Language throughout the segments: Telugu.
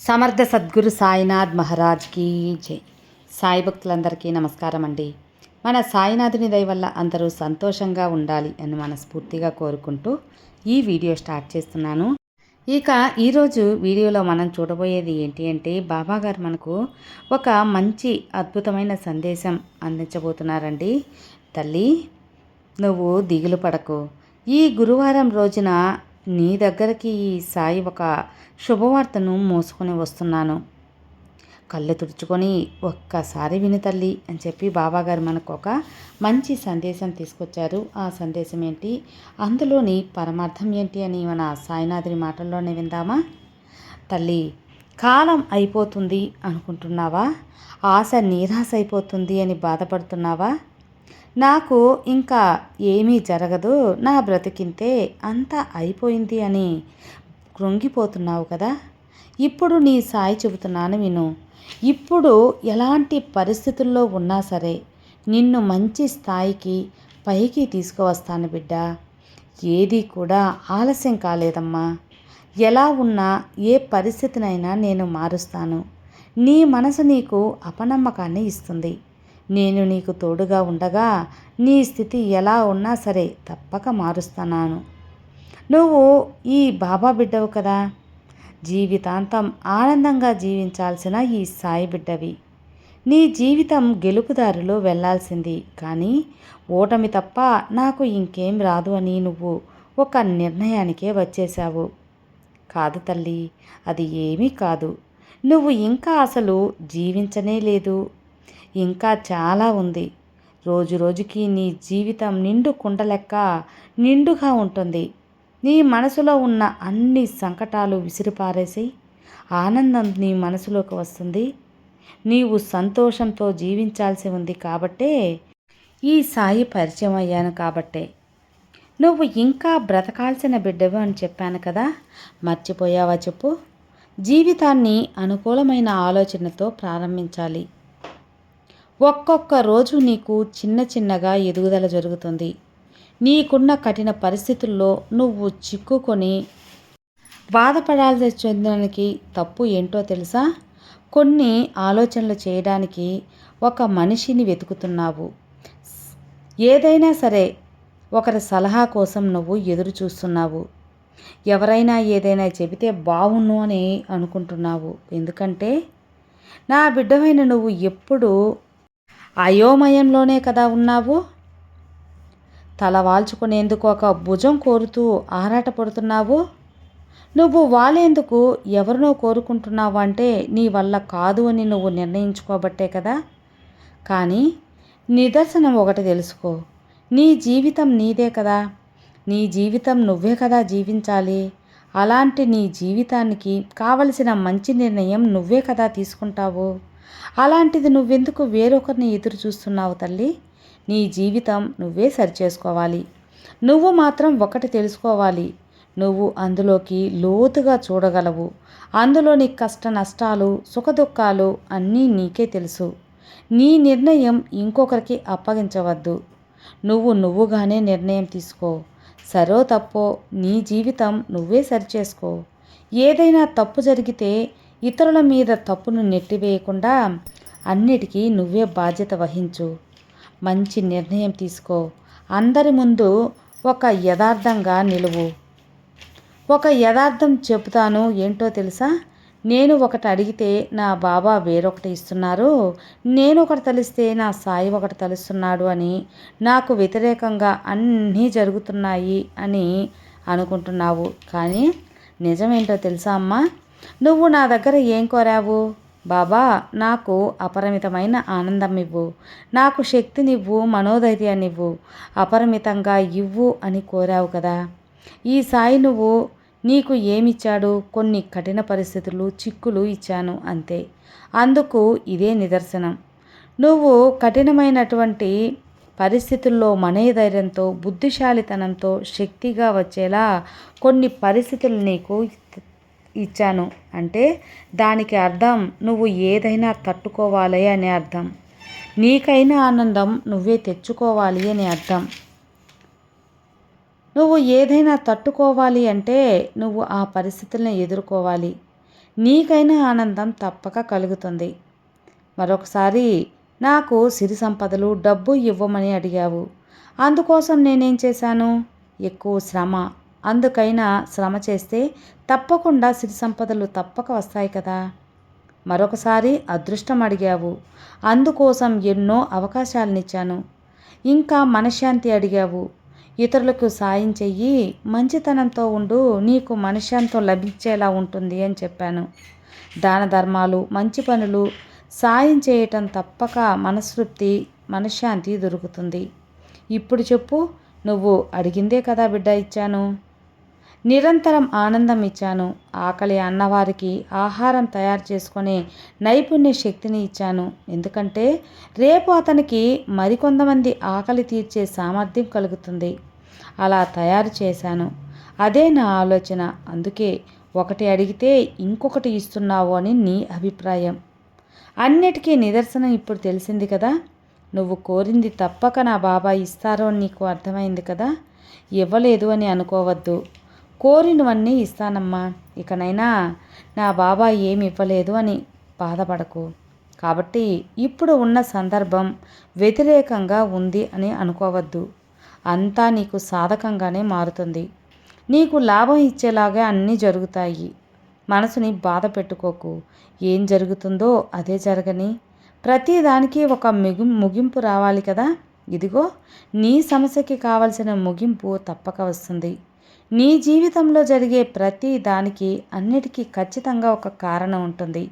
సమర్థ సద్గురు సాయినాథ్ మహారాజ్కి జై. సాయి భక్తులందరికీ నమస్కారం అండి. మన సాయినాథుని దయ వల్ల అందరూ సంతోషంగా ఉండాలి అని మనస్ఫూర్తిగా కోరుకుంటూ ఈ వీడియో స్టార్ట్ చేస్తున్నాను. ఇక ఈరోజు వీడియోలో మనం చూడబోయేది ఏంటి అంటే బాబా గారు మనకు ఒక మంచి అద్భుతమైన సందేశం అందించబోతున్నారండి. తల్లి నువ్వు దిగులు పడకు. ఈ గురువారం రోజున నీ దగ్గరికి ఈ సాయి ఒక శుభవార్తను మోసుకొని వస్తున్నాను. కళ్ళు తుడుచుకొని ఒక్కసారి విని తల్లి అని చెప్పి బాబాగారు మనకు ఒక మంచి సందేశం తీసుకొచ్చారు. ఆ సందేశం ఏంటి? అందులోని పరమార్థం ఏంటి అని మన సాయినాథుని మాటల్లోనే విందామా? తల్లి కాలం అయిపోతుంది అనుకుంటున్నావా? ఆశ నిరాశ అయిపోతుంది అని బాధపడుతున్నావా? నాకు ఇంకా ఏమీ జరగదు నా బ్రతికింతే అంతా అయిపోయింది అని కృంగిపోతున్నావు కదా. ఇప్పుడు నీ సాయి చెబుతున్నాను విను. ఇప్పుడు ఎలాంటి పరిస్థితుల్లో ఉన్నా సరే నిన్ను మంచి స్థాయికి పైకి తీసుకువస్తాను బిడ్డ. ఏది కూడా ఆలస్యం కాలేదమ్మా. ఎలా ఉన్నా ఏ పరిస్థితినైనా నేను మారుస్తాను. నీ మనసు నీకు అపనమ్మకాన్ని ఇస్తుంది. నేను నీకు తోడుగా ఉండగా నీ స్థితి ఎలా ఉన్నా సరే తప్పక మారుస్తున్నాను నువ్వు ఈ బాబా బిడ్డవు కదా. జీవితాంతం ఆనందంగా జీవించాల్సిన ఈ సాయి బిడ్డవి. నీ జీవితం గెలుపుదారిలో వెళ్ళాల్సింది కానీ ఓటమి తప్ప నాకు ఇంకేం రాదు అని నువ్వు ఒక నిర్ణయానికే వచ్చేశావు. కాదు తల్లి అది ఏమీ కాదు. నువ్వు ఇంకా అసలు జీవించనే లేదు. ఇంకా చాలా ఉంది. రోజు రోజుకి నీ జీవితం నిండు కుండలెక్క నిండుగా ఉంటుంది. నీ మనసులో ఉన్న అన్ని సంకటాలు విసిరిపారేసి ఆనందం నీ మనసులోకి వస్తుంది. నీవు సంతోషంతో జీవించాల్సి ఉంది కాబట్టే ఈ సాయి పరిచయం అయ్యాను కాబట్టే. నువ్వు ఇంకా బ్రతకాల్సిన బిడ్డవు అని చెప్పాను కదా. మర్చిపోయావా చెప్పు? జీవితాన్ని అనుకూలమైన ఆలోచనతో ప్రారంభించాలి. ఒక్కొక్క రోజు నీకు చిన్న చిన్నగా ఎదుగుదల జరుగుతుంది. నీకున్న కఠిన పరిస్థితుల్లో నువ్వు చిక్కుకొని బాధపడాల్సి చెందడానికి తప్పు ఏంటో తెలుసా? కొన్ని ఆలోచనలు చేయడానికి ఒక మనిషిని వెతుకుతున్నావు. ఏదైనా సరే ఒకరి సలహా కోసం నువ్వు ఎదురు చూస్తున్నావు. ఎవరైనా ఏదైనా చెబితే బావును అని అనుకుంటున్నావు. ఎందుకంటే నా బిడ్డమైన నువ్వు ఎప్పుడు అయోమయంలోనే కదా ఉన్నావు? తల వాల్చుకునేందుకు ఒక భుజం కోరుతూ ఆరాటపడుతున్నావు? నువ్వు వాలేందుకు ఎవరినో కోరుకుంటున్నావు అంటే నీ వల్ల కాదు అని నువ్వు నిర్ణయించుకోబట్టే కదా. కానీ నిదర్శనం ఒకటి తెలుసుకో. నీ జీవితం నీదే కదా. నీ జీవితం నువ్వే కదా జీవించాలి. అలాంటి నీ జీవితానికి కావలసిన మంచి నిర్ణయం నువ్వే కదా తీసుకుంటావు. అలాంటిది నువ్వెందుకు వేరొకరిని ఎదురు చూస్తున్నావు తల్లి? నీ జీవితం నువ్వే సరిచేసుకోవాలి. నువ్వు మాత్రం ఒకటి తెలుసుకోవాలి. నువ్వు అందులోకి లోతుగా చూడగలవు. అందులో నీ కష్ట నష్టాలు సుఖదుఖాలు అన్నీ నీకే తెలుసు. నీ నిర్ణయం ఇంకొకరికి అప్పగించవద్దు. నువ్వు నువ్వుగానే నిర్ణయం తీసుకో. సరో తప్పో నీ జీవితం నువ్వే సరిచేసుకో. ఏదైనా తప్పు జరిగితే ఇతరుల మీద తప్పును నెట్టివేయకుండా అన్నిటికీ నువ్వే బాధ్యత వహించు. మంచి నిర్ణయం తీసుకో. అందరి ముందు ఒక యథార్థంగా నిలువు. ఒక యథార్థం చెబుతాను ఏంటో తెలుసా? నేను ఒకటి అడిగితే నా బాబా వేరొకటి ఇస్తున్నారు. నేను ఒకటి తలిస్తే నా సాయి ఒకటి తలుస్తున్నాడు అని నాకు వ్యతిరేకంగా అన్నీ జరుగుతున్నాయి అని అనుకుంటున్నావు. కానీ నిజమేంటో తెలుసా అమ్మా? నువ్వు నా దగ్గర ఏం కోరావు? బాబా నాకు అపరిమితమైన ఆనందం ఇవ్వు నాకు శక్తినివ్వు మనోధైర్యాన్నివ్వు. అపరిమితంగా ఇవ్వు అని కోరావు కదా. ఈ సాయి నువ్వు నీకు ఏమిచ్చాడు? కొన్ని కఠిన పరిస్థితులు చిక్కులు ఇచ్చాను అంతే. అందుకు ఇదే నిదర్శనం. నువ్వు కఠినమైనటువంటి పరిస్థితుల్లో మనయధైర్యంతో బుద్ధిశాలితనంతో శక్తిగా వచ్చేలా కొన్ని పరిస్థితులు నీకు ఇచ్చాను. అంటే దానికి అర్థం నువ్వు ఏదైనా తట్టుకోవాలి అనే అర్థం. నీకైన ఆనందం నువ్వే తెచ్చుకోవాలి అని అర్థం. నువ్వు ఏదైనా తట్టుకోవాలి అంటే నువ్వు ఆ పరిస్థితులను ఎదుర్కోవాలి. నీకైనా ఆనందం తప్పక కలుగుతుంది. మరొకసారి నాకు సిరి సంపదలు డబ్బు ఇవ్వమని అడిగావు. అందుకోసం నేనేం చేశాను? ఎక్కువ శ్రమ. అందుకైనా శ్రమ చేస్తే తప్పకుండా సిరి సంపదలు తప్పక వస్తాయి కదా. మరొకసారి అదృష్టం అడిగావు. అందుకోసం ఎన్నో అవకాశాలనిచ్చాను. ఇంకా మనశ్శాంతి అడిగావు. ఇతరులకు సాయం చెయ్యి మంచితనంతో ఉండు నీకు మనశ్శాంతం లభించేలా ఉంటుంది అని చెప్పాను. దాన ధర్మాలు మంచి పనులు సాయం చేయటం తప్పక మనస్తృప్తి మనశ్శాంతి దొరుకుతుంది. ఇప్పుడు చెప్పు నువ్వు అడిగిందే కదా బిడ్డ ఇచ్చాను. నిరంతరం ఆనందం ఇచ్చాను. ఆకలి అన్నవారికి ఆహారం తయారు చేసుకునే నైపుణ్య శక్తిని ఇచ్చాను. ఎందుకంటే రేపు అతనికి మరికొంతమంది ఆకలి తీర్చే సామర్థ్యం కలుగుతుంది. అలా తయారు చేశాను. అదే నా ఆలోచన. అందుకే ఒకటి అడిగితే ఇంకొకటి ఇస్తున్నావు అని నీ అభిప్రాయం. అన్నిటికీ నిదర్శనం ఇప్పుడు తెలిసింది కదా. నువ్వు కోరింది తప్పక నా బాబాయ్ ఇస్తారో అని నీకు అర్థమైంది కదా. ఇవ్వలేదు అని అనుకోవద్దు. కోరినవన్నీ ఇస్తానమ్మా. ఇకనైనా నా బాబాయ్ ఏమి ఇవ్వలేదు అని బాధపడకు. కాబట్టి ఇప్పుడు ఉన్న సందర్భం వ్యతిరేకంగా ఉంది అని అనుకోవద్దు. అంతా నీకు సాధకంగానే మారుతుంది. నీకు లాభం ఇచ్చేలాగా అన్నీ జరుగుతాయి. మనసుని బాధ పెట్టుకోకు. ఏం జరుగుతుందో అదే జరగని. ప్రతిదానికి ఒక మిగు ముగింపు రావాలి కదా? ఇదిగో నీ సమస్యకి కావలసిన ముగింపు తప్పక వస్తుంది. నీ జీవితంలో జరిగే ప్రతి దానికి అన్నిటికీ ఖచ్చితంగా ఒక కారణం ఉంటుంది.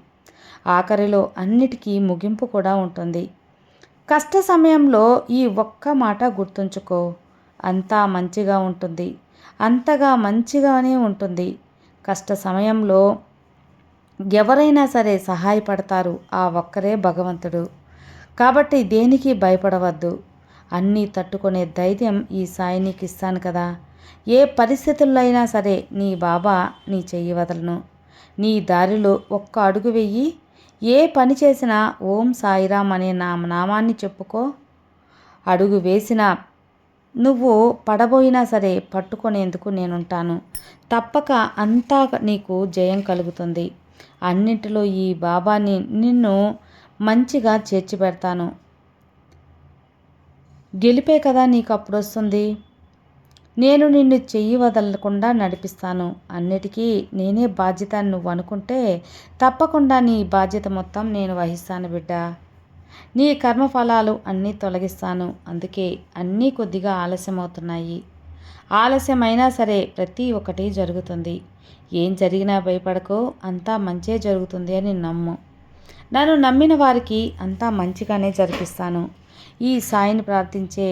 ఆఖరిలో అన్నిటికీ ముగింపు కూడా ఉంటుంది. కష్ట సమయంలో ఈ ఒక్క మాట గుర్తుంచుకో. అంతా మంచిగా ఉంటుంది. అంతగా మంచిగానే ఉంటుంది. కష్ట సమయంలో ఎవరైనా సరే సహాయపడతారు ఆ ఒక్కరే భగవంతుడు. కాబట్టి దేనికి భయపడవద్దు. అన్నీ తట్టుకునే ధైర్యం ఈ సాయి నీకు ఇస్తాను కదా. ఏ పరిస్థితుల్లో అయినా సరే నీ బాబా నీ చెయ్యి వదలను. నీ దారిలో ఒక్క అడుగు వెయ్యి ఏ పని చేసినా ఓం సాయిరామ్ అనే నా నామాన్ని చెప్పుకో. అడుగు వేసినా నువ్వు పడబోయినా సరే పట్టుకునేందుకు నేనుంటాను. తప్పక అంతా నీకు జయం కలుగుతుంది. అన్నింటిలో ఈ బాబాని నిన్ను మంచిగా చేర్చి పెడతాను గెలిపే కదా నీకు అప్పుడు వస్తుంది నేను నిన్ను చెయ్యి వదలకుండా నడిపిస్తాను. అన్నిటికీ నేనే బాధ్యత అని నువ్వు అనుకుంటే తప్పకుండా నీ బాధ్యత మొత్తం నేను వహిస్తాను బిడ్డ. నీ కర్మఫలాలు అన్నీ తొలగిస్తాను. అందుకే అన్నీ కొద్దిగా ఆలస్యమవుతున్నాయి. ఆలస్యమైనా సరే ప్రతి ఒక్కటి జరుగుతుంది. ఏం జరిగినా భయపడకో. అంతా మంచే జరుగుతుంది అని నమ్ము. నన్ను నమ్మిన వారికి అంతా మంచిగానే జరిపిస్తాను. ఈ సాయిని ప్రార్థించే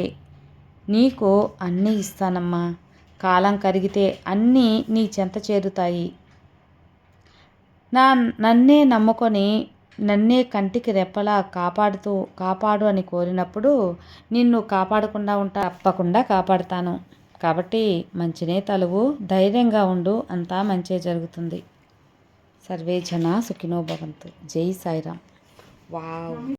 నీకు అన్నీ ఇస్తానమ్మా. కాలం కరిగితే అన్నీ నీ చెంత చేరుతాయి. నా నన్నే నమ్ముకొని నన్నే కంటికి రెప్పలా కాపాడుతూ కాపాడు అని కోరినప్పుడు నిన్ను కాపాడకుండా ఉంటా తప్పకుండా కాపాడుతాను. కాబట్టి మంచినే తలువు ధైర్యంగా ఉండు అంతా మంచే జరుగుతుంది. సర్వే జన సుఖినో భవంతు. జై సాయిరామ్. వావ్.